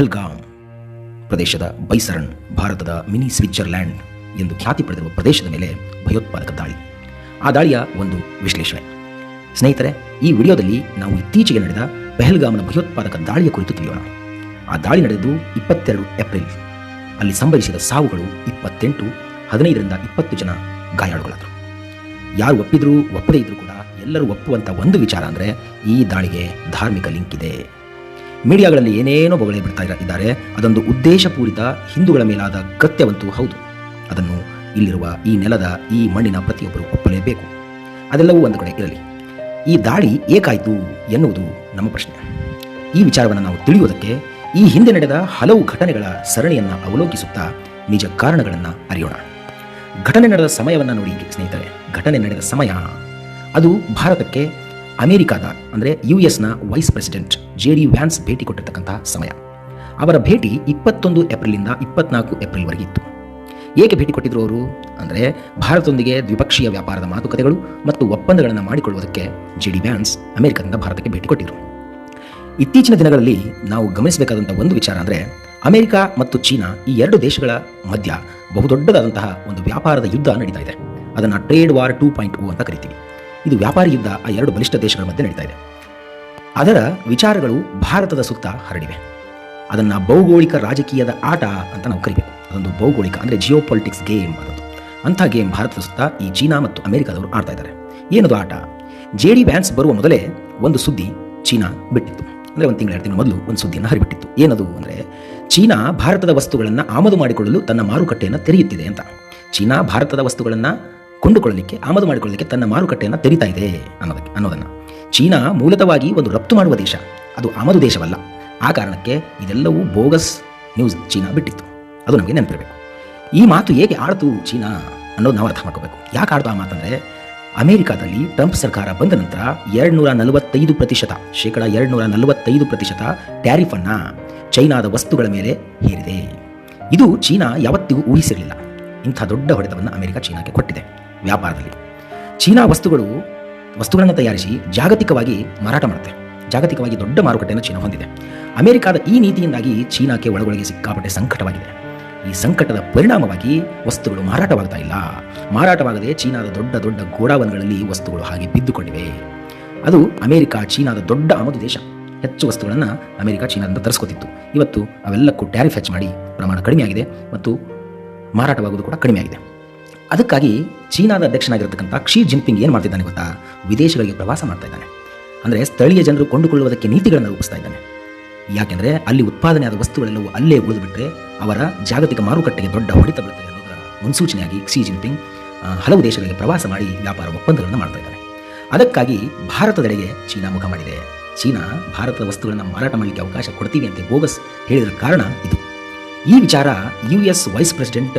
ಪೆಹಲ್ಗಾಮ್ ಪ್ರದೇಶದ ಬೈಸರಣ್ ಭಾರತದ mini Switzerland ಎಂದು ಖ್ಯಾತಿ ಪಡೆದಿರುವ ಪ್ರದೇಶದ ಮೇಲೆ ಭಯೋತ್ಪಾದಕ ದಾಳಿ. ಆ ದಾಳಿಯ ಒಂದು ವಿಶ್ಲೇಷಣೆ. ಸ್ನೇಹಿತರೆ, ಈ ವಿಡಿಯೋದಲ್ಲಿ ನಾವು ಇತ್ತೀಚೆಗೆ ನಡೆದ ಪೆಹಲ್ಗಾಮ್ನ ಭಯೋತ್ಪಾದಕ ದಾಳಿಯ ಕುರಿತು ತಿಳಿಯೋಣ. ಆ ದಾಳಿ ನಡೆದು ಇಪ್ಪತ್ತೆರಡು ಏಪ್ರಿಲ್ ಅಲ್ಲಿ ಸಂಭವಿಸಿದ ಸಾವುಗಳು ಇಪ್ಪತ್ತೆಂಟು, ಹದಿನೈದರಿಂದ ಇಪ್ಪತ್ತು ಜನ ಗಾಯಾಳುಗಳಾದರು. ಯಾರು ಒಪ್ಪಿದ್ರು ಒಪ್ಪದೇ ಇದ್ರೂ ಕೂಡ ಎಲ್ಲರೂ ಒಪ್ಪುವಂಥ ಒಂದು ವಿಚಾರ ಅಂದರೆ ಈ ದಾಳಿಗೆ ಧಾರ್ಮಿಕ ಲಿಂಕ್ ಇದೆ. ಮೀಡಿಯಾಗಳಲ್ಲಿ ಏನೇನೋ ಬೊಗಳೆ ಬಿಡ್ತಾ ಇದ್ದಾರೆ. ಅದೊಂದು ಉದ್ದೇಶಪೂರಿತ ಹಿಂದೂಗಳ ಮೇಲಾದ ಗತ್ಯವಂತೂ ಹೌದು. ಅದನ್ನು ಇಲ್ಲಿರುವ ಈ ನೆಲದ ಈ ಮಣ್ಣಿನ ಪ್ರತಿಯೊಬ್ಬರು ಒಪ್ಪಲೇಬೇಕು. ಅದೆಲ್ಲವೂ ಒಂದು ಕಡೆ ಇರಲಿ. ಈ ದಾಳಿ ಏಕಾಯಿತು ಎನ್ನುವುದು ನಮ್ಮ ಪ್ರಶ್ನೆ. ಈ ವಿಚಾರವನ್ನು ನಾವು ತಿಳಿಯುವುದಕ್ಕೆ ಈ ಹಿಂದೆ ನಡೆದ ಹಲವು ಘಟನೆಗಳ ಸರಣಿಯನ್ನು ಅವಲೋಕಿಸುತ್ತಾ ನಿಜ ಕಾರಣಗಳನ್ನು ಅರಿಯೋಣ. ಘಟನೆ ನಡೆದ ಸಮಯವನ್ನು ನೋಡಿ ಸ್ನೇಹಿತರೆ. ಘಟನೆ ನಡೆದ ಸಮಯ. ಅದು ಭಾರತಕ್ಕೆ ಅಮೆರಿಕಾದ, ಅಂದರೆ ಯು ಎಸ್ನ vice president J D Vance ಭೇಟಿ ಕೊಟ್ಟಿರ್ತಕ್ಕಂಥ ಸಮಯ. ಅವರ ಭೇಟಿ ಇಪ್ಪತ್ತೊಂದು ಏಪ್ರಿಲಿಂದ ಇಪ್ಪತ್ನಾಲ್ಕು ಏಪ್ರಿಲ್ವರೆಗೆ ಇತ್ತು. ಏಕೆ ಭೇಟಿ ಕೊಟ್ಟಿದ್ರು ಅವರು? ಅಂದರೆ ಭಾರತದೊಂದಿಗೆ ದ್ವಿಪಕ್ಷೀಯ ವ್ಯಾಪಾರದ ಮಾತುಕತೆಗಳು ಮತ್ತು ಒಪ್ಪಂದಗಳನ್ನು ಮಾಡಿಕೊಳ್ಳುವುದಕ್ಕೆ ಜೆ ಡಿ ವ್ಯಾನ್ಸ್ ಅಮೆರಿಕದಿಂದ ಭಾರತಕ್ಕೆ ಭೇಟಿ ಕೊಟ್ಟಿದ್ರು ಇತ್ತೀಚಿನ ದಿನಗಳಲ್ಲಿ ನಾವು ಗಮನಿಸಬೇಕಾದಂಥ ಒಂದು ವಿಚಾರ ಅಂದರೆ ಅಮೆರಿಕ ಮತ್ತು ಚೀನಾ ಈ ಎರಡು ದೇಶಗಳ ಮಧ್ಯ ಬಹುದೊಡ್ಡದಾದಂತಹ ಒಂದು ವ್ಯಾಪಾರದ ಯುದ್ಧ ನಡೀತಾ ಇದೆ. ಅದನ್ನು trade war two point O ಅಂತ ಕರಿತೀವಿ. ಇದು ವ್ಯಾಪಾರಿ ಯುದ್ಧ ಆ ಎರಡು ಬಲಿಷ್ಠ ದೇಶಗಳ ಮಧ್ಯೆ ನಡೀತಾ ಇದೆ. ಅದರ ವಿಚಾರಗಳು ಭಾರತದ ಸುತ್ತ ಹರಡಿವೆ. ಅದನ್ನು ಭೌಗೋಳಿಕ ರಾಜಕೀಯದ ಆಟ ಅಂತ ನಾವು ಕರಿಬೇಕು. ಅದೊಂದು ಭೌಗೋಳಿಕ ಅಂದರೆ ಜಿಯೋ ಪೊಲಿಟಿಕ್ಸ್ ಗೇಮ್ ಅದೊಂದು ಅಂಥ ಗೇಮ್ ಭಾರತದ ಸುತ್ತ ಈ ಚೀನಾ ಮತ್ತು ಅಮೆರಿಕದವರು ಆಡ್ತಾ ಇದ್ದಾರೆ. ಏನದು ಆಟ? ಜೆ ಡಿ ವ್ಯಾನ್ಸ್ ಬರುವ ಮೊದಲೇ ಒಂದು ಸುದ್ದಿ ಚೀನಾ ಬಿಟ್ಟಿತ್ತು. ಅಂದರೆ ಒಂದು ತಿಂಗಳ ತಿಂಗಳ ಮೊದಲು ಒಂದು ಸುದ್ದಿಯನ್ನು ಹರಿಬಿಟ್ಟಿತ್ತು. ಏನದು ಅಂದರೆ ಚೀನಾ ಭಾರತದ ವಸ್ತುಗಳನ್ನು ಆಮದು ಮಾಡಿಕೊಳ್ಳಲು ತನ್ನ ಮಾರುಕಟ್ಟೆಯನ್ನು ತೆರೆಯುತ್ತಿದೆ ಅಂತ. ಚೀನಾ ಭಾರತದ ವಸ್ತುಗಳನ್ನು ಕೊಂಡುಕೊಳ್ಳಲಿಕ್ಕೆ, ಆಮದು ಮಾಡಿಕೊಳ್ಳಲಿಕ್ಕೆ ತನ್ನ ಮಾರುಕಟ್ಟೆಯನ್ನು ತೆರೀತಾ ಇದೆ ಅನ್ನೋದಕ್ಕೆ ಅನ್ನೋದನ್ನು. ಚೀನಾ ಮೂಲತವಾಗಿ ಒಂದು ರಫ್ತು ಮಾಡುವ ದೇಶ. ಅದು ಆಮದು ದೇಶವಲ್ಲ. ಆ ಕಾರಣಕ್ಕೆ ಇದೆಲ್ಲವೂ ಬೋಗಸ್ ನ್ಯೂಸ್ ಚೀನಾ ಬಿಟ್ಟಿತ್ತು. ಅದು ನಮಗೆ ನೆನಪಿರಬೇಕು. ಈ ಮಾತು ಹೇಗೆ ಆಡ್ತು ಚೀನಾ ಅನ್ನೋದು ನಾವು ಅರ್ಥ ಮಾಡ್ಕೋಬೇಕು. ಯಾಕೆ ಆಡ್ತು ಆ ಮಾತಂದರೆ, ಅಮೆರಿಕಾದಲ್ಲಿ ಟ್ರಂಪ್ ಸರ್ಕಾರ ಬಂದ ನಂತರ ಎರಡು ನೂರ ನಲವತ್ತೈದು ಪ್ರತಿಶತ, ಶೇಕಡ ಎರಡು ನೂರ ನಲವತ್ತೈದು ಪ್ರತಿಶತ ಟ್ಯಾರಿಫನ್ನು ಚೈನಾದ ವಸ್ತುಗಳ ಮೇಲೆ ಹೇರಿದೆ. ಇದು ಚೀನಾ ಯಾವತ್ತಿಗೂ ಊಹಿಸಿರಲಿಲ್ಲ. ಇಂಥ ದೊಡ್ಡ ಹೊಡೆತವನ್ನು ಅಮೆರಿಕ ಚೀನಾಕ್ಕೆ ಕೊಟ್ಟಿದೆ. ವ್ಯಾಪಾರದಲ್ಲಿ. ಚೀನಾ ವಸ್ತುಗಳು, ವಸ್ತುಗಳನ್ನು ತಯಾರಿಸಿ ಜಾಗತಿಕವಾಗಿ ಮಾರಾಟ ಮಾಡುತ್ತೆ. ಜಾಗತಿಕವಾಗಿ ದೊಡ್ಡ ಮಾರುಕಟ್ಟೆಯನ್ನು ಚೀನಾ ಹೊಂದಿದೆ. ಅಮೆರಿಕಾದ ಈ ನೀತಿಯಿಂದಾಗಿ ಚೀನಾಕ್ಕೆ ಒಳಗೊಳಗೆ ಸಿಕ್ಕಾಪಟ್ಟೆ ಸಂಕಟವಾಗಿದೆ. ಈ ಸಂಕಟದ ಪರಿಣಾಮವಾಗಿ ವಸ್ತುಗಳು ಮಾರಾಟವಾಗ್ತಾ ಇಲ್ಲ. ಮಾರಾಟವಾಗದೆ ಚೀನಾದ ದೊಡ್ಡ ದೊಡ್ಡ ಗೋಡಾವನ್ಗಳಲ್ಲಿ ವಸ್ತುಗಳು ಹಾಗೆ ಬಿದ್ದುಕೊಂಡಿವೆ. ಅದು ಅಮೆರಿಕ, ಚೀನಾದ ದೊಡ್ಡ ಆಮದು ದೇಶ. ಹೆಚ್ಚು ವಸ್ತುಗಳನ್ನು ಅಮೆರಿಕ ಚೀನಾದಿಂದ ತರಿಸ್ಕೊತಿತ್ತು. ಇವತ್ತು ಅವೆಲ್ಲಕ್ಕೂ ಟ್ಯಾರಿಫ್ ಹೆಚ್ಚು ಮಾಡಿ ಪ್ರಮಾಣ ಕಡಿಮೆಯಾಗಿದೆ ಮತ್ತು ಮಾರಾಟವಾಗುವುದು ಕೂಡ ಕಡಿಮೆಯಾಗಿದೆ ಅದಕ್ಕಾಗಿ ಚೀನಾದ ಅಧ್ಯಕ್ಷನಾಗಿರ್ತಕ್ಕಂಥ ಕ್ಷಿ ಜಿನ್ಪಿಂಗ್ ಏನು ಮಾಡ್ತಿದ್ದಾನೆ ಗೊತ್ತಾ? ವಿದೇಶಗಳಿಗೆ ಪ್ರವಾಸ ಮಾಡ್ತಾ ಇದ್ದಾನೆ. ಅಂದರೆ ಸ್ಥಳೀಯ ಜನರು ಕೊಂಡುಕೊಳ್ಳುವುದಕ್ಕೆ ನೀತಿಗಳನ್ನು ರೂಪಿಸ್ತಾ ಇದ್ದಾನೆ. ಯಾಕೆಂದರೆ ಅಲ್ಲಿ ಉತ್ಪಾದನೆ ಆದ ವಸ್ತುಗಳೆಲ್ಲವೂ ಅಲ್ಲೇ ಉಳಿದುಬಿಟ್ರೆ ಅವರ ಜಾಗತಿಕ ಮಾರುಕಟ್ಟೆಗೆ ದೊಡ್ಡ ಹೊಡೆತ ಬೀಳುತ್ತದೆ ಅನ್ನೋದರ ಮುನ್ಸೂಚನೆಯಾಗಿ ಕ್ಸಿ ಜಿನ್ಪಿಂಗ್ ಹಲವು ದೇಶಗಳಿಗೆ ಪ್ರವಾಸ ಮಾಡಿ ವ್ಯಾಪಾರ ಒಪ್ಪಂದಗಳನ್ನು ಮಾಡ್ತಾ ಇದ್ದಾನೆ. ಅದಕ್ಕಾಗಿ ಭಾರತದೆಡೆಗೆ ಚೀನಾ ಮುಖ ಮಾಡಿದೆ. ಚೀನಾ ಭಾರತದ ವಸ್ತುಗಳನ್ನು ಮಾರಾಟ ಮಾಡಲಿಕ್ಕೆ ಅವಕಾಶ ಕೊಡ್ತೀವಿ ಅಂತ ಬೋಗಸ್ ಹೇಳಿದ ಕಾರಣ ಇದು. ಈ ವಿಚಾರ ಯು ಎಸ್ ವೈಸ್ ಪ್ರೆಸಿಡೆಂಟ್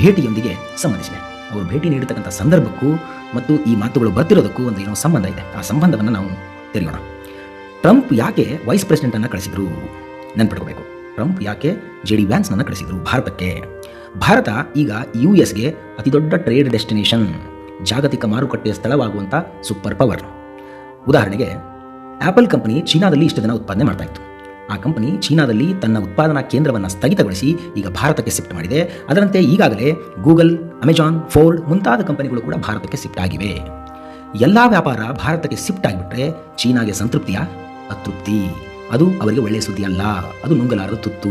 ಭೇಟಿಯೊಂದಿಗೆ ಸಂಬಂಧಿಸಿದೆ. ಅವರು ಭೇಟಿ ನೀಡತಕ್ಕಂಥ ಸಂದರ್ಭಕ್ಕೂ ಮತ್ತು ಈ ಮಾತುಗಳು ಬರ್ತಿರೋದಕ್ಕೂ ಒಂದು ಏನೋ ಸಂಬಂಧ ಇದೆ. ಆ ಸಂಬಂಧವನ್ನು ನಾವು ತಿಳಿಯೋಣ ಟ್ರಂಪ್ ಯಾಕೆ ವೈಸ್ ಪ್ರೆಸಿಡೆಂಟನ್ನು ಕಳಿಸಿದ್ರು ನೆನ್ಪಿಟ್ಕೋಬೇಕು. ಟ್ರಂಪ್ ಯಾಕೆ ಜೆ ಡಿ ವ್ಯಾನ್ಸ್ನನ್ನು ಕಳಿಸಿದ್ರು ಭಾರತಕ್ಕೆ? ಭಾರತ ಈಗ ಯು ಎಸ್ಗೆ ಅತಿ ದೊಡ್ಡ ಟ್ರೇಡ್ ಡೆಸ್ಟಿನೇಷನ್ ಜಾಗತಿಕ ಮಾರುಕಟ್ಟೆಯ ಸ್ಥಳವಾಗುವಂಥ ಸೂಪರ್ ಪವರ್ ಉದಾಹರಣೆಗೆ ಆ್ಯಪಲ್ ಕಂಪನಿ ಚೀನಾದಲ್ಲಿ ಇಷ್ಟು ದಿನ ಉತ್ಪಾದನೆ ಮಾಡ್ತಾ ಇತ್ತು. ಆ ಕಂಪನಿ ಚೀನಾದಲ್ಲಿ ತನ್ನ ಉತ್ಪಾದನಾ ಕೇಂದ್ರವನ್ನು ಸ್ಥಗಿತಗೊಳಿಸಿ ಈಗ ಭಾರತಕ್ಕೆ ಶಿಫ್ಟ್ ಮಾಡಿದೆ. ಅದರಂತೆ ಈಗಾಗಲೇ ಗೂಗಲ್, ಅಮೆಜಾನ್, ಫೋರ್ಡ್ ಮುಂತಾದ ಕಂಪನಿಗಳು ಕೂಡ ಭಾರತಕ್ಕೆ ಶಿಫ್ಟ್ ಆಗಿವೆ. ಎಲ್ಲ ವ್ಯಾಪಾರ ಭಾರತಕ್ಕೆ ಶಿಫ್ಟ್ ಆಗಿಬಿಟ್ರೆ ಚೀನಾಗೆ ಸಂತೃಪ್ತಿಯ ಅತೃಪ್ತಿ. ಅದು ಅವರಿಗೆ ಒಳ್ಳೆಯ ಸುದ್ದಿ ಅಲ್ಲ. ಅದು ನುಂಗಲಾರದ ತುತ್ತು.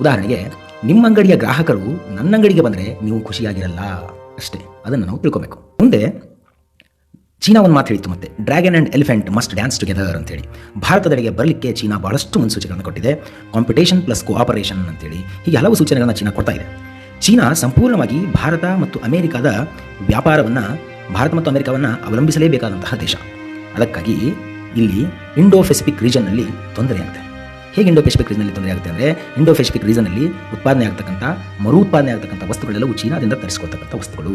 ಉದಾಹರಣೆಗೆ, ನಿಮ್ಮ ಅಂಗಡಿಯ ಗ್ರಾಹಕರು ನನ್ನ ಅಂಗಡಿಗೆ ಬಂದರೆ ನೀವು ಖುಷಿಯಾಗಿರಲ್ಲ. ಅಷ್ಟೇ. ಅದನ್ನು ನಾವು ತಿಳ್ಕೊಬೇಕು. ಮುಂದೆ ಚೀನಾ ಒಂದು ಮಾತು ಹೇಳಿತ್ತು ಮತ್ತೆ dragon and elephant must dance together ಅಂತೇಳಿ. ಭಾರತದೆಡೆಗೆ ಬರಲಿಕ್ಕೆ ಚೀನಾ ಬಹಳಷ್ಟು ಮುನ್ಸೂಚನೆಗಳನ್ನು ಕೊಟ್ಟಿದೆ. ಕಾಂಪಿಟೇಷನ್ ಪ್ಲಸ್ ಕೋಆಪರೇಷನ್ ಅಂತೇಳಿ. ಹೀಗೆ ಹಲವು ಸೂಚನೆಗಳನ್ನು ಚೀನಾ ಕೊಡ್ತಾ ಇದೆ. ಚೀನಾ ಸಂಪೂರ್ಣವಾಗಿ ಭಾರತ ಮತ್ತು ಅಮೆರಿಕದ ವ್ಯಾಪಾರವನ್ನು, ಭಾರತ ಮತ್ತು ಅಮೆರಿಕವನ್ನು ಅವಲಂಬಿಸಲೇಬೇಕಾದಂತಹ ದೇಶ. ಅದಕ್ಕಾಗಿ ಇಲ್ಲಿ ಇಂಡೋ ಪೆಸಿಫಿಕ್ ರೀಜನ್ನಲ್ಲಿ ತೊಂದರೆ ಆಗುತ್ತೆ. ಹೇಗೆ ಇಂಡೋ ಪೆಸಿಫಿಕ್ ರೀಜನಲ್ಲಿ ತೊಂದರೆ ಆಗುತ್ತೆ ಅಂದರೆ ಇಂಡೋ ಪೆಸಿಫಿಕ್ ರೀಜನಲ್ಲಿ ಉತ್ಪಾದನೆ ಆಗ್ತಕ್ಕಂಥ ಮರು ಉತ್ಪಾದನೆ ಆಗ್ತಕ್ಕಂಥ ವಸ್ತುಗಳೆಲ್ಲವೂ ಚೀನಾದಿಂದ ತರಿಸ್ಕೊಳ್ತಕ್ಕಂಥ ವಸ್ತುಗಳು.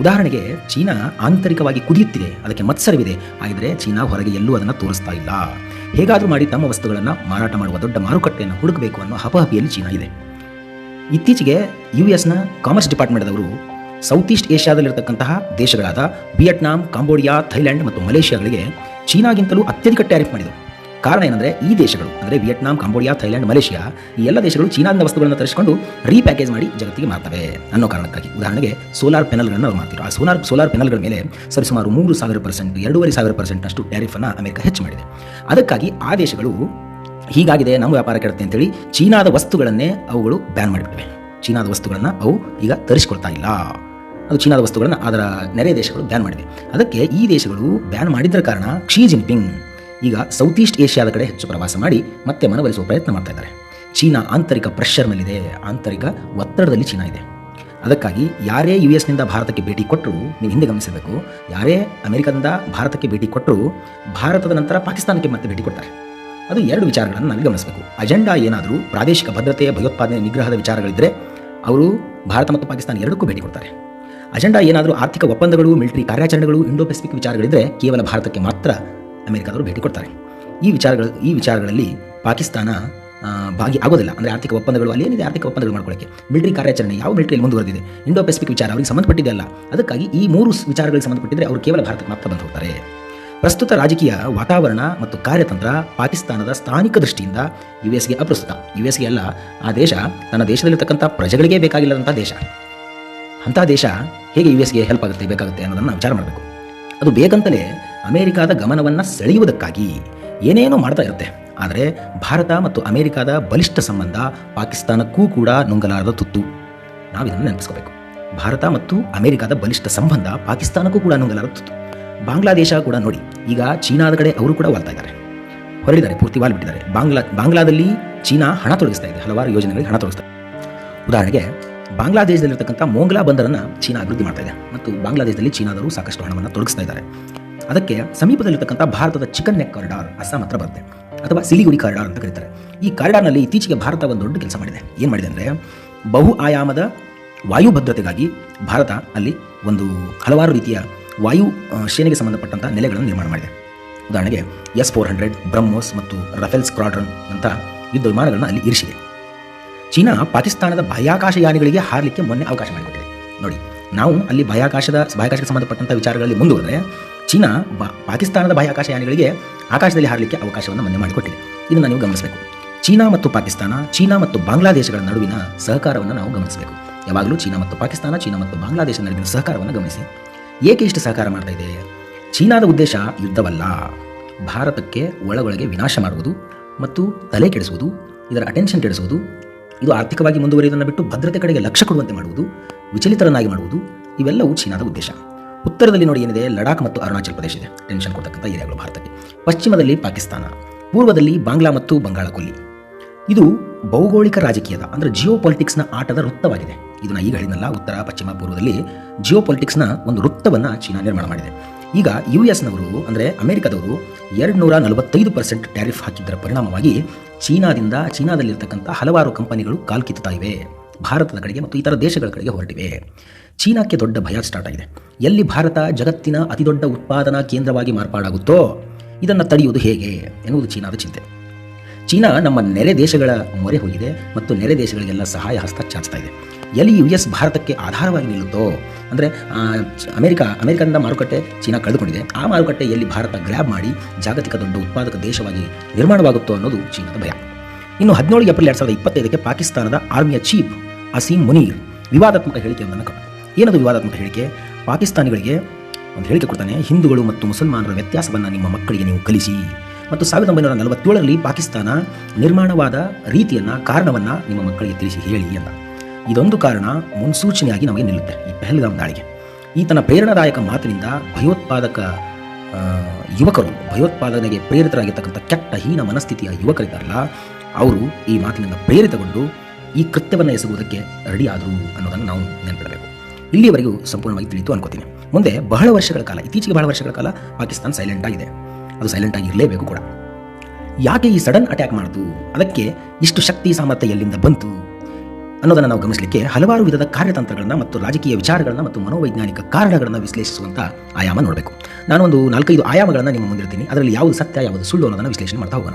ಉದಾಹರಣೆಗೆ ಚೀನಾ ಆಂತರಿಕವಾಗಿ ಕುದಿಯುತ್ತಿದೆ ಅದಕ್ಕೆ ಮತ್ಸರವಿದೆ ಹಾಗಿದ್ರೆ ಚೀನಾ ಹೊರಗೆ ಎಲ್ಲೂ ಅದನ್ನು ತೋರಿಸ್ತಾ ಇಲ್ಲ. ಹೇಗಾದರೂ ಮಾಡಿ ತಮ್ಮ ವಸ್ತುಗಳನ್ನು ಮಾರಾಟ ಮಾಡುವ ದೊಡ್ಡ ಮಾರುಕಟ್ಟೆಯನ್ನು ಹುಡುಕಬೇಕು ಅನ್ನೋ ಹಪಹಪಿಯಲ್ಲಿ ಚೀನಾ ಇದೆ. ಇತ್ತೀಚೆಗೆ ಯು ಎಸ್ನ ಕಾಮರ್ಸ್ ಡಿಪಾರ್ಟ್ಮೆಂಟ್ದವರು ಸೌತ್ ಈಸ್ಟ್ ಏಷ್ಯಾದಲ್ಲಿರತಕ್ಕಂತಹ ದೇಶಗಳಾದ ವಿಯೆಟ್ನಾಂ, ಕಾಂಬೋಡಿಯಾ, ಥೈಲ್ಯಾಂಡ್ ಮತ್ತು ಮಲೇಷ್ಯಾಗಳಿಗೆ ಚೀನಾಗಿಂತಲೂ ಅತ್ಯಧಿಕ ಟ್ಯಾರಿಫ್ ಮಾಡಿದರು. ಕಾರಣ ಏನಂದರೆ ಈ ದೇಶಗಳು, ಅಂದರೆ ವಿಯೆಟ್ನಾಂ, ಕಾಂಬೋಡಿಯಾ, ಥೈಲ್ಯಾಂಡ್, ಮಲೇಷಿಯಾ, ಈ ಎಲ್ಲ ದೇಶಗಳು ಚೀನಾದಿಂದ ವಸ್ತುಗಳನ್ನು ತರಿಸಿಕೊಂಡು ರೀಪ್ಯಾಕೇಜ್ ಮಾಡಿ ಜಗತ್ತಿಗೆ ಮಾರ್ತವೆ ಅನ್ನೋ ಕಾರಣಕ್ಕಾಗಿ. ಉದಾಹರಣೆಗೆ ಸೋಲಾರ್ ಪೆನಲ್ಗಳನ್ನು ಅವರು ಮಾಡ್ತಿದ್ರು. ಆ ಸೋಲಾರ್ ಸೋಲಾರ್ ಪೆನಲ್ಗಳ ಮೇಲೆ ಸರಿಸುಮಾರು ಮೂರು ಸಾವಿರ ಪರ್ಸೆಂಟ್ ಎರಡೂವರೆ ಸಾವಿರ ಪರ್ಸೆಂಟ್ ಅಷ್ಟು ಟ್ಯಾರಿಫನ್ನು ಅಮೆರಿಕ ಹೆಚ್ಚು ಮಾಡಿದೆ. ಅದಕ್ಕಾಗಿ ಆ ದೇಶಗಳು ಹೀಗಾಗಿದೆ, ನಮ್ಮ ವ್ಯಾಪಾರ ಕೆಡುತ್ತೆ ಅಂತೇಳಿ ಚೀನಾದ ವಸ್ತುಗಳನ್ನೇ ಅವುಗಳು ಬ್ಯಾನ್ ಮಾಡಿಬಿಟ್ಟಿವೆ. ಚೀನಾದ ವಸ್ತುಗಳನ್ನು ಅವು ಈಗ ತರಿಸ್ಕೊಳ್ತಾ ಇಲ್ಲ. ಅದು ಚೀನಾದ ವಸ್ತುಗಳನ್ನು ಅದರ ನೆರೆ ದೇಶಗಳು ಬ್ಯಾನ್ ಮಾಡಿವೆ. ಅದಕ್ಕೆ ಈ ದೇಶಗಳು ಬ್ಯಾನ್ ಮಾಡಿದ್ದರ ಕಾರಣ ಕ್ಷಿ ಜಿನ್ಪಿಂಗ್ ಈಗ ಸೌತ್ ಈಸ್ಟ್ ಏಷ್ಯಾದ ಕಡೆ ಹೆಚ್ಚು ಪ್ರವಾಸ ಮಾಡಿ ಮತ್ತೆ ಮನವೊಲಿಸುವ ಪ್ರಯತ್ನ ಮಾಡ್ತಾ ಇದ್ದಾರೆ. ಚೀನಾ ಆಂತರಿಕ ಪ್ರೆಷರ್ನಲ್ಲಿದೆ ಆಂತರಿಕ ಒತ್ತಡದಲ್ಲಿ ಚೀನಾ ಇದೆ. ಅದಕ್ಕಾಗಿ ಯಾರೇ ಯು ಎಸ್ನಿಂದ ಭಾರತಕ್ಕೆ ಭೇಟಿ ಕೊಟ್ಟರು ನೀವು ಹಿಂದೆ ಗಮನಿಸಬೇಕು. ಯಾರೇ ಅಮೆರಿಕದಿಂದ ಭಾರತಕ್ಕೆ ಭೇಟಿ ಕೊಟ್ಟರು ಭಾರತದ ನಂತರ ಪಾಕಿಸ್ತಾನಕ್ಕೆ ಮತ್ತೆ ಭೇಟಿ ಕೊಡ್ತಾರೆ. ಅದು ಎರಡು ವಿಚಾರಗಳನ್ನು ನಾವು ಗಮನಿಸಬೇಕು. ಅಜೆಂಡಾ ಏನಾದರೂ ಪ್ರಾದೇಶಿಕ ಭದ್ರತೆ, ಭಯೋತ್ಪಾದನೆ, ನಿಗ್ರಹದ ವಿಚಾರಗಳಿದ್ದರೆ ಅವರು ಭಾರತ ಮತ್ತು ಪಾಕಿಸ್ತಾನ ಎರಡಕ್ಕೂ ಭೇಟಿ ಕೊಡ್ತಾರೆ. ಅಜೆಂಡಾ ಏನಾದರೂ ಆರ್ಥಿಕ ಒಪ್ಪಂದಗಳು, ಮಿಲಿಟರಿ ಕಾರ್ಯಾಚರಣೆಗಳು ಇಂಡೋ ಪೆಸಿಫಿಕ್ ವಿಚಾರಗಳಿದ್ದರೆ ಕೇವಲ ಭಾರತಕ್ಕೆ ಮಾತ್ರ ಅಮೆರಿಕದವರು ಭೇಟಿ ಕೊಡ್ತಾರೆ. ಈ ವಿಚಾರಗಳು, ಈ ವಿಚಾರಗಳಲ್ಲಿ ಪಾಕಿಸ್ತಾನ ಭಾಗಿ ಆಗೋದಿಲ್ಲ ಅಂದರೆ ಆರ್ಥಿಕ ಒಪ್ಪಂದಗಳು, ಅಲ್ಲಿ ಏನಿದೆ ಆರ್ಥಿಕ ಒಪ್ಪಂದಗಳು ಮಾಡ್ಕೊಳ್ಳೋಕ್ಕೆ. ಮಿಲಿಟರಿ ಕಾರ್ಯಾಚರಣೆ ಯಾವ ಮಿಲಿಟರಿಯಲ್ಲಿ ಮುಂದುವರೆದಿದೆ? ಇಂಡೋ ಪೆಸಿಫಿಕ್ ವಿಚಾರ ಅವರಿಗೆ ಸಂಬಂಧಪಟ್ಟಿದೆ ಅಲ್ಲ. ಅದಕ್ಕಾಗಿ ಈ ಮೂರು ವಿಚಾರಗಳಿಗೆ ಸಂಬಂಧಪಟ್ಟಿದ್ದರೆ ಅವರು ಕೇವಲ ಭಾರತಕ್ಕೆ ಮಾತ್ರ ಬಂದು ಹೋಗ್ತಾರೆ. ಪ್ರಸ್ತುತ ರಾಜಕೀಯ ವಾತಾವರಣ ಮತ್ತು ಕಾರ್ಯತಂತ್ರ ಪಾಕಿಸ್ತಾನದ ಸ್ಥಾನಿಕ ದೃಷ್ಟಿಯಿಂದ ಯು ಎಸ್ಗೆ ಅಪ್ರಸ್ತುತ. ಯು ಎಸ್ಗೆ ಅಲ್ಲ, ಆ ದೇಶ ತನ್ನ ದೇಶದಲ್ಲಿರ್ತಕ್ಕಂಥ ಪ್ರಜೆಗಳಿಗೆ ಬೇಕಾಗಿಲ್ಲದಂಥ ದೇಶ. ಅಂಥ ದೇಶ ಹೇಗೆ ಯು ಎಸ್ಗೆ ಹೆಲ್ಪ್ ಆಗುತ್ತೆ, ಬೇಕಾಗುತ್ತೆ ಅನ್ನೋದನ್ನು ವಿಚಾರ ಮಾಡಬೇಕು. ಅದು ಬೇಕಂತಲೇ ಅಮೆರಿಕಾದ ಗಮನವನ್ನು ಸೆಳೆಯುವುದಕ್ಕಾಗಿ ಏನೇನೋ ಮಾಡ್ತಾ ಇರುತ್ತೆ. ಆದರೆ ಭಾರತ ಮತ್ತು ಅಮೆರಿಕಾದ ಬಲಿಷ್ಠ ಸಂಬಂಧ ಪಾಕಿಸ್ತಾನಕ್ಕೂ ಕೂಡ ನುಂಗಲಾರದ ತುತ್ತು. ನಾವು ಇದನ್ನು ನೆನಪಿಸ್ಕೋಬೇಕು. ಭಾರತ ಮತ್ತು ಅಮೆರಿಕಾದ ಬಲಿಷ್ಠ ಸಂಬಂಧ ಪಾಕಿಸ್ತಾನಕ್ಕೂ ಕೂಡ ನುಂಗಲಾರದ ತುತ್ತು. ಬಾಂಗ್ಲಾದೇಶ ಕೂಡ ನೋಡಿ, ಈಗ ಚೀನಾದ ಕಡೆ ಅವರು ಕೂಡ ವಾಲ್ತಾ ಇದ್ದಾರೆ. ಹೊರಡಿದ್ದಾರೆ ಪೂರ್ತಿ ವಾಲ್ ಬಿಟ್ಟಿದ್ದಾರೆ. ಬಾಂಗ್ಲಾ, ಬಾಂಗ್ಲಾದಲ್ಲಿ ಚೀನಾ ಹಣ ತೊಡಗಿಸ್ತಾ ಇದೆ. ಹಲವಾರು ಯೋಜನೆಗಳಿಗೆ ಹಣ ತೊಡಗಿಸ್ತಾ ಇದೆ. ಉದಾಹರಣೆಗೆ, ಬಾಂಗ್ಲಾದೇಶದಲ್ಲಿರ್ತಕ್ಕಂಥ ಮೋಂಗ್ಲಾ ಬಂದರನ್ನು ಚೀನಾ ಅಭಿವೃದ್ಧಿ ಮಾಡ್ತಾ ಇದೆ. ಮತ್ತು ಬಾಂಗ್ಲಾದೇಶದಲ್ಲಿ ಚೀನಾದವರು ಸಾಕಷ್ಟು ಹಣವನ್ನು ತೊಡಗಿಸ್ತಾ ಇದ್ದಾರೆ. ಅದಕ್ಕೆ ಸಮೀಪದಲ್ಲಿರ್ತಕ್ಕಂಥ ಭಾರತದ ಚಿಕನ್ ನೆಕ್ ಕಾರಿಡಾರ್ ಅಸ್ಸಾಂ ಹತ್ರ ಬರುತ್ತೆ, ಅಥವಾ ಸಿಲಿಗುರಿ ಕಾರಿಡಾರ್ ಅಂತ ಕರೀತಾರೆ. ಈ ಕಾರಿಡಾರ್ನಲ್ಲಿ ಇತ್ತೀಚೆಗೆ ಭಾರತ ಒಂದು ದೊಡ್ಡ ಕೆಲಸ ಮಾಡಿದೆ. ಏನು ಮಾಡಿದೆ ಅಂದರೆ, ಬಹು ಆಯಾಮದ ವಾಯು ಭದ್ರತೆಗಾಗಿ ಭಾರತ ಅಲ್ಲಿ ಒಂದು ಹಲವಾರು ರೀತಿಯ ವಾಯು ಸೇನೆಗೆ ಸಂಬಂಧಪಟ್ಟಂಥ ನೆಲೆಗಳನ್ನು ನಿರ್ಮಾಣ ಮಾಡಿದೆ. ಉದಾಹರಣೆಗೆ ಎಸ್ ಫೋರ್ ಹಂಡ್ರೆಡ್, ಬ್ರಹ್ಮೋಸ್ ಮತ್ತು ರಫೇಲ್ ಸ್ಕ್ವಾಡ್ರನ್ ಅಂತ ಯುದ್ಧ ವಿಮಾನಗಳನ್ನು ಅಲ್ಲಿ ಇರಿಸಿದೆ. ಚೀನಾ ಪಾಕಿಸ್ತಾನದ ಬಾಹ್ಯಾಕಾಶ ಯಾನಿಗಳಿಗೆ ಹಾರಲಿಕ್ಕೆ ಮೊನ್ನೆ ಅವಕಾಶ ಮಾಡಿಕೊಟ್ಟಿದೆ. ನೋಡಿ, ನಾವು ಅಲ್ಲಿ ಬಾಹ್ಯಾಕಾಶದ, ಬಾಹ್ಯಾಕಾಶಕ್ಕೆ ಸಂಬಂಧಪಟ್ಟಂಥ ವಿಚಾರಗಳಲ್ಲಿ ಮುಂದುವರೆದರೆ ಚೀನಾ ಬಾ, ಪಾಕಿಸ್ತಾನದ ಬಾಹ್ಯಾಕಾಶ ಯಾನಿಗಳಿಗೆ ಆಕಾಶದಲ್ಲಿ ಹಾರಲಿಕ್ಕೆ ಅವಕಾಶವನ್ನು ಮನ್ನೆ ಮಾಡಿಕೊಟ್ಟಿದೆ. ಇದನ್ನು ನೀವು ಗಮನಿಸಬೇಕು. ಚೀನಾ ಮತ್ತು ಪಾಕಿಸ್ತಾನ, ಚೀನಾ ಮತ್ತು ಬಾಂಗ್ಲಾದೇಶಗಳ ನಡುವಿನ ಸಹಕಾರವನ್ನು ನಾವು ಗಮನಿಸಬೇಕು. ಯಾವಾಗಲೂ ಚೀನಾ ಮತ್ತು ಪಾಕಿಸ್ತಾನ, ಚೀನಾ ಮತ್ತು ಬಾಂಗ್ಲಾದೇಶ ನಡುವಿನ ಸಹಕಾರವನ್ನು ಗಮನಿಸಿ. ಏಕೆ ಇಷ್ಟು ಸಹಕಾರ ಮಾಡ್ತಾ ಇದೆ? ಚೀನಾದ ಉದ್ದೇಶ ಯುದ್ಧವಲ್ಲ. ಭಾರತಕ್ಕೆ ಒಳಗೊಳಗೆ ವಿನಾಶ ಮಾಡುವುದು ಮತ್ತು ತಲೆ ಕೆಡಿಸುವುದು, ಇದರ ಅಟೆನ್ಷನ್ ಕೆಡಿಸುವುದು, ಇದು ಆರ್ಥಿಕವಾಗಿ ಮುಂದುವರಿಯುವುದನ್ನು ಬಿಟ್ಟು ಭದ್ರತೆ ಕಡೆಗೆ ಲಕ್ಷ್ಯ ಕೊಡುವಂತೆ ಮಾಡುವುದು, ವಿಚಲಿತರನ್ನಾಗಿ ಮಾಡುವುದು, ಇವೆಲ್ಲವೂ ಚೀನಾದ ಉದ್ದೇಶ. ಉತ್ತರದಲ್ಲಿ ನೋಡಿ ಏನಿದೆ? ಲಡಾಖ್ ಮತ್ತು ಅರುಣಾಚಲ ಪ್ರದೇಶ ಇದೆ. ಟೆನ್ಷನ್ ಕೊಡ್ತಕ್ಕಂಥ ಏರಿಯಾಗಳು ಭಾರತಕ್ಕೆ. ಪಶ್ಚಿಮದಲ್ಲಿ ಪಾಕಿಸ್ತಾನ, ಪೂರ್ವದಲ್ಲಿ ಬಾಂಗ್ಲಾ ಮತ್ತು ಬಂಗಾಳ ಕೊಲ್ಲಿ ಇದು ಭೌಗೋಳಿಕ ರಾಜಕೀಯದ, ಅಂದರೆ ಜಿಯೋ ಪಾಲಿಟಿಕ್ಸ್ನ ಆಟದ ವೃತ್ತವಾಗಿದೆ. ಇದನ್ನ ಈಗ ಹೇಳಿದ್ನಲ್ಲ, ಉತ್ತರ, ಪಶ್ಚಿಮ, ಪೂರ್ವದಲ್ಲಿ ಜಿಯೋ ಪಾಲಿಟಿಕ್ಸ್ನ ಒಂದು ವೃತ್ತವನ್ನು ಚೀನಾ ನಿರ್ಮಾಣ ಮಾಡಿದೆ. ಈಗ ಯು ಎಸ್ನವರು ಅಂದರೆ ಅಮೆರಿಕದವರು ಎರಡು ನೂರ ನಲವತ್ತೈದು ಪರ್ಸೆಂಟ್ ಟ್ಯಾರಿಫ್ ಹಾಕಿದ್ದರ ಪರಿಣಾಮವಾಗಿ ಚೀನಾದಿಂದ, ಚೀನಾದಲ್ಲಿರ್ತಕ್ಕಂಥ ಹಲವಾರು ಕಂಪನಿಗಳು ಕಾಲ್ಕಿತ್ತಾಯಿವೆ ಭಾರತದ ಕಡೆಗೆ ಮತ್ತು ಇತರ ದೇಶಗಳ ಕಡೆಗೆ ಹೊರಟಿವೆ. ಚೀನಾಕ್ಕೆ ದೊಡ್ಡ ಭಯ ಸ್ಟಾರ್ಟ್ ಆಗಿದೆ. ಎಲ್ಲಿ ಭಾರತ ಜಗತ್ತಿನ ಅತಿದೊಡ್ಡ ಉತ್ಪಾದನಾ ಕೇಂದ್ರವಾಗಿ ಮಾರ್ಪಾಡಾಗುತ್ತೋ, ಇದನ್ನು ತಡೆಯುವುದು ಹೇಗೆ ಎನ್ನುವುದು ಚೀನಾದ ಚಿಂತೆ. ಚೀನಾ ನಮ್ಮ ನೆರೆ ದೇಶಗಳ ಮೊರೆ ಹೋಗಿದೆ ಮತ್ತು ನೆರೆ ದೇಶಗಳಿಗೆಲ್ಲ ಸಹಾಯ ಹಸ್ತ ಚಾಚ್ತಾ ಇದೆ. ಎಲ್ಲಿ ಯು ಎಸ್ ಭಾರತಕ್ಕೆ ಆಧಾರವಾಗಿ ನಿಲ್ಲುತ್ತೋ, ಅಂದರೆ ಅಮೆರಿಕ, ಅಮೆರಿಕದಿಂದ ಮಾರುಕಟ್ಟೆ ಚೀನಾ ಕಳೆದುಕೊಂಡಿದೆ, ಆ ಮಾರುಕಟ್ಟೆ ಎಲ್ಲಿ ಭಾರತ ಗ್ರ್ಯಾಬ್ ಮಾಡಿ ಜಾಗತಿಕ ದೊಡ್ಡ ಉತ್ಪಾದಕ ದೇಶವಾಗಿ ನಿರ್ಮಾಣವಾಗುತ್ತೋ ಅನ್ನೋದು ಚೀನಾದ ಭಯ. ಇನ್ನು ಹದಿನೇಳು ಏಪ್ರಿಲ್ ಎರಡು ಸಾವಿರದ ಇಪ್ಪತ್ತೈದಕ್ಕೆ ಪಾಕಿಸ್ತಾನದ ಆರ್ಮಿಯ ಚೀಫ್ ಅಸೀಂ ಮುನೀರ್ ವಿವಾದಾತ್ಮಕ ಹೇಳಿಕೆಯೊಂದನ್ನು ಕೊಟ್ಟ ಏನದು ವಿವಾದಾತ್ಮಕ ಹೇಳಿಕೆ ಪಾಕಿಸ್ತಾನಿಗಳಿಗೆ ಒಂದು ಹೇಳಿಕೆ ಕೊಡ್ತಾನೆ, ಹಿಂದೂಗಳು ಮತ್ತು ಮುಸಲ್ಮಾನರ ವ್ಯತ್ಯಾಸವನ್ನು ನಿಮ್ಮ ಮಕ್ಕಳಿಗೆ ನೀವು ಕಲಿಸಿ. ಮತ್ತು ಸಾವಿರದ ಒಂಬೈನೂರ ನಲವತ್ತೇಳರಲ್ಲಿ ಪಾಕಿಸ್ತಾನ ನಿರ್ಮಾಣವಾದ ರೀತಿಯನ್ನು, ಕಾರಣವನ್ನು ನಿಮ್ಮ ಮಕ್ಕಳಿಗೆ ತಿಳಿಸಿ ಹೇಳಿ ಅಂತ ಇದೊಂದು ಕಾರಣ ಮುನ್ಸೂಚನೆಯಾಗಿ ನಮಗೆ ನಿಲ್ಲುತ್ತೆ ಈ ಪೆಹಲ್ಗಾಮ್ ದಾಳಿಗೆ. ಈತನ ಪ್ರೇರಣಾದಾಯಕ ಮಾತಿನಿಂದ ಭಯೋತ್ಪಾದಕ ಯುವಕರು, ಭಯೋತ್ಪಾದನೆಗೆ ಪ್ರೇರಿತರಾಗಿರ್ತಕ್ಕಂಥ ಕೆಟ್ಟ, ಹೀನ ಮನಸ್ಥಿತಿಯ ಯುವಕರಿದ್ದಾರಲ್ಲ, ಅವರು ಈ ಮಾತಿನಿಂದ ಪ್ರೇರಿತಗೊಂಡು ಈ ಕೃತ್ಯವನ್ನು ಎಸಗುವುದಕ್ಕೆ ರೆಡಿಯಾದರು ಆದರು ಅನ್ನೋದನ್ನು ನಾವು ನೆನಪಿಡಬೇಕು. ಇಲ್ಲಿಯವರೆಗೂ ಸಂಪೂರ್ಣವಾಗಿ ತಿಳಿಯಿತು ಅನ್ಕೋತೀನಿ. ಮುಂದೆ ಬಹಳ ವರ್ಷಗಳ ಕಾಲ, ಇತ್ತೀಚೆಗೆ ಬಹಳ ವರ್ಷಗಳ ಕಾಲ ಪಾಕಿಸ್ತಾನ ಸೈಲೆಂಟ್ ಆಗಿದೆ. ಅದು ಸೈಲೆಂಟ್ ಆಗಿ ಇರಲೇಬೇಕು ಕೂಡ. ಯಾಕೆ ಈ ಸಡನ್ ಅಟ್ಯಾಕ್ ಮಾಡಿತು ಅದಕ್ಕೆ ಇಷ್ಟು ಶಕ್ತಿ ಸಾಮರ್ಥ್ಯ ಎಲ್ಲಿಂದ ಬಂತು? ಅನ್ನೋದನ್ನು ನಾವು ಗಮನಿಸಲಿಕ್ಕೆ ಹಲವಾರು ವಿಧದ ಕಾರ್ಯತಂತ್ರಗಳನ್ನು ಮತ್ತು ರಾಜಕೀಯ ವಿಚಾರಗಳನ್ನು ಮತ್ತು ಮನೋವೈಜ್ಞಾನಿಕ ಕಾರಣಗಳನ್ನು ವಿಶ್ಲೇಷಿಸುವಂಥ ಆಯಾಮ ನೋಡಬೇಕು. ನಾನು ಒಂದು ನಾಲ್ಕೈದು ಆಯಾಮಗಳನ್ನು ನಿಮ್ಮ ಮುಂದಿರ್ತೀನಿ ಅದರಲ್ಲಿ ಯಾವುದು ಸತ್ಯ, ಯಾವುದು ಸುಳ್ಳು ಅನ್ನೋದನ್ನು ವಿಶ್ಲೇಷಣೆ ಮಾಡ್ತಾ ಹೋಗೋಣ.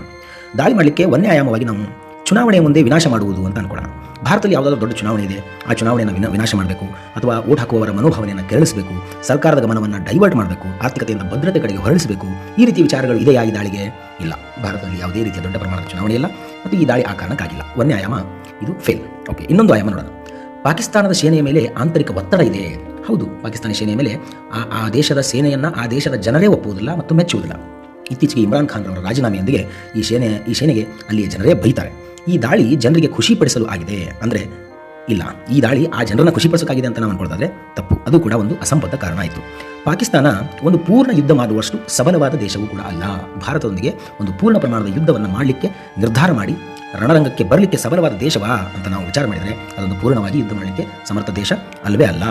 ದಾಳಿ ಮಾಡಲಿಕ್ಕೆ ಒಂದೇ ಆಯಾಮವಾಗಿ ನಾವು ಚುನಾವಣೆ ಮುಂದೆ ವಿನಾಶ ಮಾಡುವುದು ಅಂತ ಅನ್ಕೊಳ್ಳೋಣ ಭಾರತದಲ್ಲಿ ಯಾವುದಾದ್ರೂ ದೊಡ್ಡ ಚುನಾವಣೆ ಇದೆ, ಆ ಚುನಾವಣೆಯನ್ನು ವಿನ ವಿನಾಶ ಮಾಡಬೇಕು ಅಥವಾ ಓಟ್ ಹಾಕುವವರ ಮನೋಭಾವನೆಯನ್ನು ಕೆರಳಿಸಬೇಕು, ಸರ್ಕಾರದ ಗಮನವನ್ನು ಡೈವರ್ಟ್ ಮಾಡಬೇಕು, ಆರ್ಥಿಕತೆಯಿಂದ ಭದ್ರತೆ ಕಡೆಗೆ ಹೊರಳಿಸಬೇಕು, ಈ ರೀತಿ ವಿಚಾರಗಳು ಇದೆಯಾ ಈ ದಾಳಿಗೆ ಇಲ್ಲ. ಭಾರತದಲ್ಲಿ ಯಾವುದೇ ರೀತಿಯ ದೊಡ್ಡ ಪ್ರಮಾಣದ ಚುನಾವಣೆ ಇಲ್ಲ ಮತ್ತು ಈ ದಾಳಿ ಆ ಕಾರಣಕ್ಕಾಗಿಲ್ಲ. ಒಂದೇ ಆಯಾಮ, ಇದು ಫೇಲ್ ಓಕೆ ಇನ್ನೊಂದು ಆಯಾಮ ನೋಡೋಣ. ಪಾಕಿಸ್ತಾನದ ಸೇನೆಯ ಮೇಲೆ ಆಂತರಿಕ ಒತ್ತಡ ಇದೆ. ಹೌದು, ಪಾಕಿಸ್ತಾನಿ ಸೇನೆಯ ಮೇಲೆ ಆ ಆ ದೇಶದ ಸೇನೆಯನ್ನು, ಆ ದೇಶದ ಜನರೇ ಒಪ್ಪುವುದಿಲ್ಲ ಮತ್ತು ಮೆಚ್ಚುವುದಿಲ್ಲ. ಇತ್ತೀಚೆಗೆ ಇಮ್ರಾನ್ ಖಾನ್ ಅವರ ರಾಜೀನಾಮೆಯೊಂದಿಗೆ ಈ ಸೇನೆ, ಈ ಸೇನೆಗೆ ಅಲ್ಲಿಯ ಜನರೇ ಬೈತಾರೆ. ಈ ದಾಳಿ ಜನರಿಗೆ ಖುಷಿಪಡಿಸಲು ಆಗಿದೆ ಅಂದರೆ ಇಲ್ಲ, ಈ ದಾಳಿ ಆ ಜನರನ್ನು ಖುಷಿಪಡಿಸೋಕ್ಕಾಗಿದೆ ಅಂತ ನಾವು ಅನ್ಕೊಳ್ತಾದ್ರೆ ತಪ್ಪು. ಅದು ಕೂಡ ಒಂದು ಅಸಂಬದ್ಧ ಕಾರಣ ಆಯಿತು. ಪಾಕಿಸ್ತಾನ ಒಂದು ಪೂರ್ಣ ಯುದ್ಧ ಮಾಡುವಷ್ಟು ಸಬಲವಾದ ದೇಶವೂ ಕೂಡ ಅಲ್ಲ. ಭಾರತದೊಂದಿಗೆ ಒಂದು ಪೂರ್ಣ ಪ್ರಮಾಣದ ಯುದ್ಧವನ್ನು ಮಾಡಲಿಕ್ಕೆ, ನಿರ್ಧಾರ ಮಾಡಿ, ರಣರಂಗಕ್ಕೆ ಬರಲಿಕ್ಕೆ ಸಬಲವಾದ ದೇಶವಾ ಅಂತ ನಾವು ವಿಚಾರ ಮಾಡಿದರೆ ಅದೊಂದು ಪೂರ್ಣವಾಗಿ ಯುದ್ಧ ಮಾಡಲಿಕ್ಕೆ ಸಮರ್ಥ ದೇಶ ಅಲ್ಲವೇ ಅಲ್ಲ.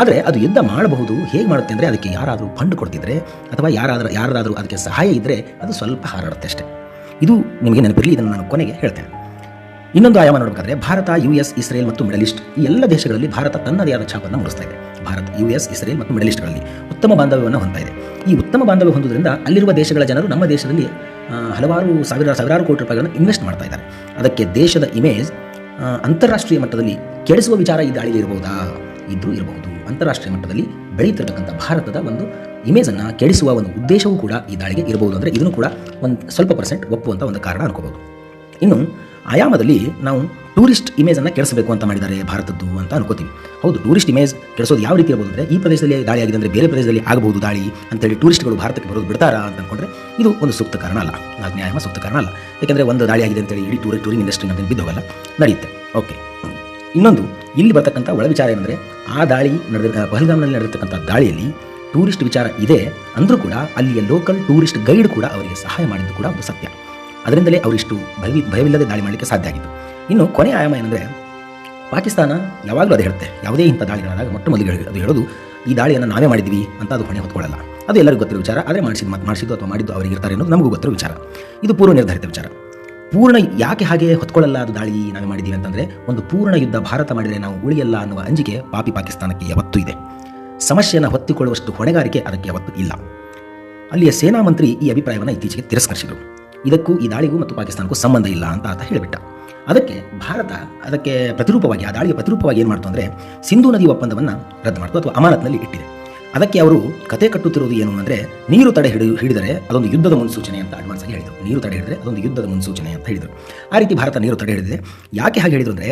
ಆದರೆ ಅದು ಯುದ್ಧ ಮಾಡಬಹುದು, ಹೇಗೆ ಮಾಡುತ್ತೆ ಅಂದರೆ ಅದಕ್ಕೆ ಯಾರಾದರೂ ಫಂಡ್ ಕೊಡ್ತಿದ್ರೆ ಅಥವಾ ಯಾರಾದರೂ ಯಾರಾದರೂ ಅದಕ್ಕೆ ಸಹಾಯ ಇದ್ದರೆ ಅದು ಸ್ವಲ್ಪ ಹಾರಾಡುತ್ತೆ ಅಷ್ಟೇ. ಇದು ನಿಮಗೆ ನೆನಪಿರಲಿ, ಇದನ್ನು ನಾನು ಕೊನೆಗೆ ಹೇಳ್ತೇನೆ. ಇನ್ನೊಂದು ಆಯಾಮ ನೋಡಬೇಕಾದ್ರೆ, ಭಾರತ ಯು ಎಸ್ ಇಸ್ರೇಲ್ ಮತ್ತು ಮಿಡಲ್ ಈಸ್ಟ್ ಈ ಎಲ್ಲ ದೇಶಗಳಲ್ಲಿ ಭಾರತ ತನ್ನದೇ ಆದ ಛಾಪನ್ನು ಮೂಡಿಸ್ತಾ ಇದೆ. ಭಾರತ ಯು ಎಸ್ ಇಸ್ರೇಲ್ ಮತ್ತು ಮಿಡಲ್ ಈಸ್ಟ್ಗಳಲ್ಲಿ ಉತ್ತಮ ಬಾಂಧವ್ಯವನ್ನು ಹೊಂದ್ತಾ ಇದೆ. ಈ ಉತ್ತಮ ಬಾಂಧವ್ಯ ಹೊಂದುವುದರಿಂದ ಅಲ್ಲಿರುವ ದೇಶಗಳ ಜನರು ನಮ್ಮ ದೇಶದಲ್ಲಿ ಹಲವಾರು ಸಾವಿರ ಸಾವಿರಾರು ಕೋಟಿ ರೂಪಾಯಿಗಳನ್ನು ಇನ್ವೆಸ್ಟ್ ಮಾಡ್ತಾ ಇದ್ದಾರೆ. ಅದಕ್ಕೆ ದೇಶದ ಇಮೇಜ್ ಅಂತಾರಾಷ್ಟ್ರೀಯ ಮಟ್ಟದಲ್ಲಿ ಕೆಡಿಸುವ ವಿಚಾರ ಈ ದಾಳಿಗೆ ಇರಬಹುದಾ ಇದ್ರೂ ಇರಬಹುದು ಅಂತಾರಾಷ್ಟ್ರೀಯ ಮಟ್ಟದಲ್ಲಿ ಬೆಳೆಯುತ್ತಿರತಕ್ಕಂಥ ಭಾರತದ ಒಂದು ಇಮೇಜನ್ನು ಕೆಡಿಸುವ ಒಂದು ಉದ್ದೇಶವೂ ಕೂಡ ಈ ದಾಳಿಗೆ ಇರಬಹುದು. ಅಂದರೆ ಇದನ್ನು ಕೂಡ ಒಂದು ಸ್ವಲ್ಪ ಪರ್ಸೆಂಟ್ ಒಪ್ಪುವಂಥ ಒಂದು ಕಾರಣ ಅನ್ಕೋಬಹುದು. ಇನ್ನು ಆಯಾಮದಲ್ಲಿ ನಾವು ಟೂರಿಸ್ಟ್ ಇಮೇಜನ್ನು ಕೆಡಿಸಬೇಕು ಅಂತ ಮಾಡಿದ್ದಾರೆ ಭಾರತದ್ದು ಅಂತ ಅನ್ಕೋತೀವಿ. ಹೌದು ಟೂರಿಸ್ಟ್ ಇಮೇಜ್ ಕೆಡಿಸೋದು ಯಾವ ರೀತಿ ಇರಬಹುದು ಅಂದರೆ ಈ ಪ್ರದೇಶದಲ್ಲಿ ದಾಳಿ ಆಗಿದೆ ಅಂದರೆ ಬೇರೆ ಪ್ರದೇಶದಲ್ಲಿ ಆಗಬಹುದು ದಾಳಿ ಅಂತೇಳಿ ಟೂರಿಸ್ಟ್ಗಳು ಭಾರತಕ್ಕೆ ಬರೋದು ಬಿಡ್ತಾರಾ ಅಂತ ಅಂದ್ಕೊಂಡ್ರೆ ಇದು ಒಂದು ಸೂಕ್ತ ಕಾರಣ ಅಲ್ಲ. ನಾಲ್ಕನೇ ಆಯಾಮ ಸೂಕ್ತ ಕಾರಣ ಅಲ್ಲ. ಯಾಕೆಂದರೆ ಒಂದು ದಾಳಿ ಆಗಿದೆ ಅಂತೇಳಿ ಇಡೀ ಟೂರಿ ಟೂರಿಂಗ್ ಇಂಡಸ್ಟ್ರಿ ಅಂತ ಬಿದ್ದೋಗಲ್ಲ ನಡೆಯುತ್ತೆ. ಓಕೆ ಇನ್ನೊಂದು, ಇಲ್ಲಿ ಬರ್ತಕ್ಕಂಥ ಒಳ ವಿಚಾರ ಏನಂದರೆ ಆ ದಾಳಿ ನಡೆದ ಪಹಲ್ಗಾಮ್ನಲ್ಲಿ ನಡೆದಿರ್ತಕ್ಕಂಥ ದಾಳಿಯಲ್ಲಿ ಟೂರಿಸ್ಟ್ ವಿಚಾರ ಇದೆ ಅಂದರೂ ಕೂಡ ಅಲ್ಲಿಯ ಲೋಕಲ್ ಟೂರಿಸ್ಟ್ ಗೈಡ್ ಕೂಡ ಅವರಿಗೆ ಸಹಾಯ ಮಾಡಿದ್ದು ಕೂಡ ಒಂದು ಸತ್ಯ. ಅದರಿಂದಲೇ ಅವರಿಷ್ಟು ಭಯವಿ, ಭಯವಿಲ್ಲದೆ ದಾಳಿ ಮಾಡಲಿಕ್ಕೆ ಸಾಧ್ಯ ಆಗಿತ್ತು. ಇನ್ನು ಕೊನೆ ಆಯಾಮ ಏನಂದರೆ, ಪಾಕಿಸ್ತಾನ ಯಾವಾಗಲೂ ಅದು ಹೇಳುತ್ತೆ. ಯಾವುದೇ ಇಂಥ ದಾಳಿಗಳಾದಾಗ ಮೊಟ್ಟ ಮೊದಲಿಗೆ ಅದು ಹೇಳೋದು, ಈ ದಾಳಿಯನ್ನು ನಾವೇ ಮಾಡಿದ್ವಿ ಅಂತ ಅದು ಹೊಣೆ ಹೊತ್ಕೊಳ್ಳಲ್ಲ. ಅದು ಎಲ್ಲರಿಗೂ ಗೊತ್ತಿರೋ ವಿಚಾರ. ಆದರೆ ಮಾಡಿಸಿದ ಮತ್ತು ಮಾಡಿಸಿದ್ದು ಅಥವಾ ಮಾಡಿದ್ದು ಅವರಿಗೆ ಇರ್ತಾರೆ ಅನ್ನೋದು ನಮಗೂ ಗೊತ್ತಿರೋ ವಿಚಾರ. ಇದು ಪೂರ್ವ ನಿರ್ಧಾರಿತ ವಿಚಾರ. ಪೂರ್ಣ ಯಾಕೆ ಹಾಗೆ ಹೊತ್ಕೊಳ್ಳಲ್ಲ ಅದು ದಾಳಿ ನಾವೇ ಮಾಡಿದ್ದೀವಿ ಅಂತಂದರೆ, ಒಂದು ಪೂರ್ಣ ಯುದ್ಧ ಭಾರತ ಮಾಡಿದರೆ ನಾವು ಉಳಿಯಲ್ಲ ಅನ್ನುವ ಅಂಜಿಕೆ ಪಾಪಿ ಪಾಕಿಸ್ತಾನಕ್ಕೆ ಯಾವತ್ತೂ ಇದೆ. ಸಮಸ್ಯೆಯನ್ನು ಹೊತ್ತಿಕೊಳ್ಳುವಷ್ಟು ಹೊಣೆಗಾರಿಕೆ ಅದಕ್ಕೆ ಅವತ್ತು ಇಲ್ಲ. ಅಲ್ಲಿಯ ಸೇನಾ ಮಂತ್ರಿ ಈ ಅಭಿಪ್ರಾಯವನ್ನು ಇತ್ತೀಚೆಗೆ ತಿರಸ್ಕರಿಸಿದರು. ಇದಕ್ಕೂ ಈ ದಾಳಿಗೂ ಮತ್ತು ಪಾಕಿಸ್ತಾನಕ್ಕೂ ಸಂಬಂಧ ಇಲ್ಲ ಅಂತ ಆತ ಹೇಳಿಬಿಟ್ಟ. ಅದಕ್ಕೆ ಭಾರತ ಅದಕ್ಕೆ ಪ್ರತಿರೂಪವಾಗಿ, ಆ ದಾಳಿಗೆ ಪ್ರತಿರೂಪವಾಗಿ ಏನು ಮಾಡ್ತು ಅಂದರೆ ಸಿಂಧೂ ನದಿ ಒಪ್ಪಂದವನ್ನು ರದ್ದು ಮಾಡ್ತು ಅಥವಾ ಅಮಾನತ್ನಲ್ಲಿ ಇಟ್ಟಿದೆ. ಅದಕ್ಕೆ ಅವರು ಕತೆ ಕಟ್ಟುತ್ತಿರುವುದು ಏನು ಅಂದರೆ ನೀರು ತಡೆ ಹಿಡಿದು ಹಿಡಿದರೆ ಅದೊಂದು ಯುದ್ಧದ ಮುನ್ಸೂಚನೆ ಅಂತ ಅಡ್ವಾನ್ಸ್ ಆಗಿ ಹೇಳಿದರು. ನೀರು ತಡೆ ಹಿಡಿದರೆ ಅದೊಂದು ಯುದ್ಧದ ಮುನ್ಸೂಚನೆ ಅಂತ ಹೇಳಿದರು. ಆ ರೀತಿ ಭಾರತ ನೀರು ತಡೆ ಹಿಡಿದಿದೆ. ಯಾಕೆ ಹಾಗೆ ಹೇಳಿದ್ರು ಅಂದರೆ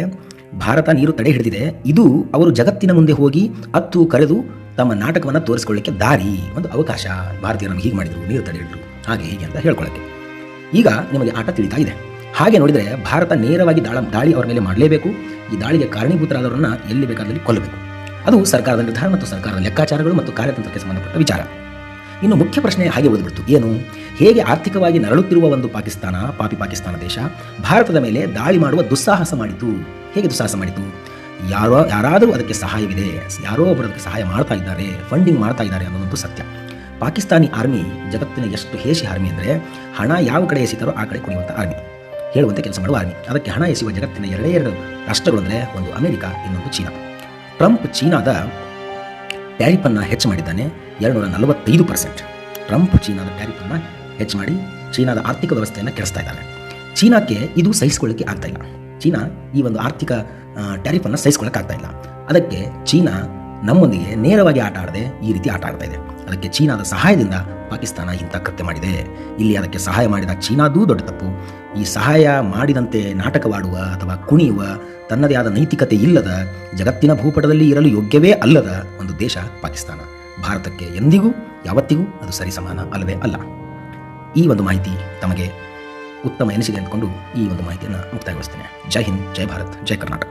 ಭಾರತ ನೀರು ತಡೆ ಹಿಡಿದಿದೆ. ಇದು ಅವರು ಜಗತ್ತಿನ ಮುಂದೆ ಹೋಗಿ ಅತ್ತು ಕರೆದು ತಮ್ಮ ನಾಟಕವನ್ನು ತೋರಿಸ್ಕೊಳ್ಳಿಕ್ಕೆ ದಾರಿ ಒಂದು ಅವಕಾಶ. ಭಾರತೀಯರು ನಮಗೆ ಹೀಗೆ ಮಾಡಿದರು, ನೀರು ತಡೆ ಹಿಡಿದ್ರು. ಹಾಗೆ ಹೀಗೆ ಅಂತ ಹೇಳ್ಕೊಳ್ಳೋಕ್ಕೆ. ಈಗ ನಿಮಗೆ ಆಟ ತಿಳಿತಾ ಇದೆ. ಹಾಗೆ ನೋಡಿದರೆ ಭಾರತ ನೇರವಾಗಿ ದಾಳ, ದಾಳಿ ಅವರ ಮೇಲೆ ಮಾಡಲೇಬೇಕು. ಈ ದಾಳಿಗೆ ಕಾರಣೀಭೂತರಾದವರನ್ನು ಎಲ್ಲಿ ಬೇಕಾದಲ್ಲಿ ಕೊಲ್ಲಬೇಕು. ಅದು ಸರ್ಕಾರದ ನಿರ್ಧಾರ ಮತ್ತು ಸರ್ಕಾರದ ಲೆಕ್ಕಾಚಾರಗಳು ಮತ್ತು ಕಾರ್ಯತಂತ್ರಕ್ಕೆ ಸಂಬಂಧಪಟ್ಟ ವಿಚಾರ. ಇನ್ನು ಮುಖ್ಯ ಪ್ರಶ್ನೆ ಹಾಗೆ ಉಳಿದ್ಬಿಡ್ತು ಏನು? ಹೇಗೆ ಆರ್ಥಿಕವಾಗಿ ನರಳುತ್ತಿರುವ ಒಂದು ಪಾಕಿಸ್ತಾನ, ಪಾಪಿ ಪಾಕಿಸ್ತಾನ ದೇಶ, ಭಾರತದ ಮೇಲೆ ದಾಳಿ ಮಾಡುವ ದುಸ್ಸಾಹಸ ಮಾಡಿತು. ಹೇಗೆ ದುಸ್ಸಾಹಸ ಮಾಡಿತು? ಯಾರೋ, ಯಾರಾದರೂ ಅದಕ್ಕೆ ಸಹಾಯವಿದೆ, ಯಾರೋ ಒಬ್ಬರು ಅದಕ್ಕೆ ಸಹಾಯ ಮಾಡ್ತಾ ಇದ್ದಾರೆ ಫಂಡಿಂಗ್ ಮಾಡ್ತಾ ಇದ್ದಾರೆ ಅನ್ನೋದೊಂದು ಸತ್ಯ. ಪಾಕಿಸ್ತಾನಿ ಆರ್ಮಿ ಜಗತ್ತಿನ ಎಷ್ಟು ಹೇಸಿ ಆರ್ಮಿ ಅಂದರೆ ಹಣ ಯಾವ ಕಡೆ ಎಸಿತಾರೋ ಆ ಕಡೆ ಕುಡಿಯುವಂಥ ಆರ್ಮಿ ಹೇಳುವಂತೆ ಕೆಲಸ ಮಾಡುವ ಆರ್ಮಿ ಅದಕ್ಕೆ ಹಣ ಎಸೆಯುವ ಜಗತ್ತಿನ ಎರಡೇ ಎರಡು ರಾಷ್ಟ್ರಗಳು ಅಂದರೆ ಒಂದು ಅಮೆರಿಕ, ಇನ್ನೊಂದು ಚೀನಾ. ಟ್ರಂಪ್ ಚೀನಾದ ಟ್ಯಾರಿಫನ್ನು ಹೆಚ್ಚು ಮಾಡಿದ್ದಾನೆ. ಎರಡುನೂರ ನಲವತ್ತೈದು ಪರ್ಸೆಂಟ್ ಟ್ರಂಪ್ ಚೀನಾದ ಟ್ಯಾರಿಫನ್ನು ಹೆಚ್ಚು ಮಾಡಿ ಚೀನಾದ ಆರ್ಥಿಕ ವ್ಯವಸ್ಥೆಯನ್ನು ಕೆಡಿಸ್ತಾ ಇದ್ದಾರೆ. ಚೀನಾಕ್ಕೆ ಇದು ಸಹಿಸಿಕೊಳ್ಳಕ್ಕೆ ಆಗ್ತಾ ಇಲ್ಲ. ಚೀನಾ ಈ ಒಂದು ಆರ್ಥಿಕ ಟ್ಯಾರಿಫನ್ನು ಸಹಿಸ್ಕೊಳ್ಳೋಕ್ಕಾಗ್ತಾ ಇಲ್ಲ. ಅದಕ್ಕೆ ಚೀನಾ ನಮ್ಮೊಂದಿಗೆ ನೇರವಾಗಿ ಆಟ ಆಡದೆ ಈ ರೀತಿ ಆಟ ಆಡ್ತಾ ಇದೆ. ಅದಕ್ಕೆ ಚೀನಾದ ಸಹಾಯದಿಂದ ಪಾಕಿಸ್ತಾನ ಇಂಥ ಕೃತ್ಯ ಮಾಡಿದೆ. ಇಲ್ಲಿ ಅದಕ್ಕೆ ಸಹಾಯ ಮಾಡಿದ ಚೀನಾದೂ ದೊಡ್ಡ ತಪ್ಪು. ಈ ಸಹಾಯ ಮಾಡಿದಂತೆ ನಾಟಕವಾಡುವ ಅಥವಾ ಕುಣಿಯುವ ತನ್ನದೇ ಆದ ನೈತಿಕತೆ ಇಲ್ಲದ ಜಗತ್ತಿನ ಭೂಪಟದಲ್ಲಿ ಇರಲು ಯೋಗ್ಯವೇ ಅಲ್ಲದ ಒಂದು ದೇಶ ಪಾಕಿಸ್ತಾನ. ಭಾರತಕ್ಕೆ ಎಂದಿಗೂ, ಯಾವತ್ತಿಗೂ ಅದು ಸರಿಸಮಾನ ಅಲ್ಲವೇ ಅಲ್ಲ. ಈ ಒಂದು ಮಾಹಿತಿ ತಮಗೆ ಉತ್ತಮ ಎನಿಸಿದೆ ಅಂದ್ಕೊಂಡು ಈ ಒಂದು ಮಾಹಿತಿಯನ್ನು ಮುಕ್ತಾಯಗೊಳಿಸ್ತೇನೆ. ಜೈ ಹಿಂದ್, ಜೈ ಭಾರತ್, ಜೈ ಕರ್ನಾಟಕ.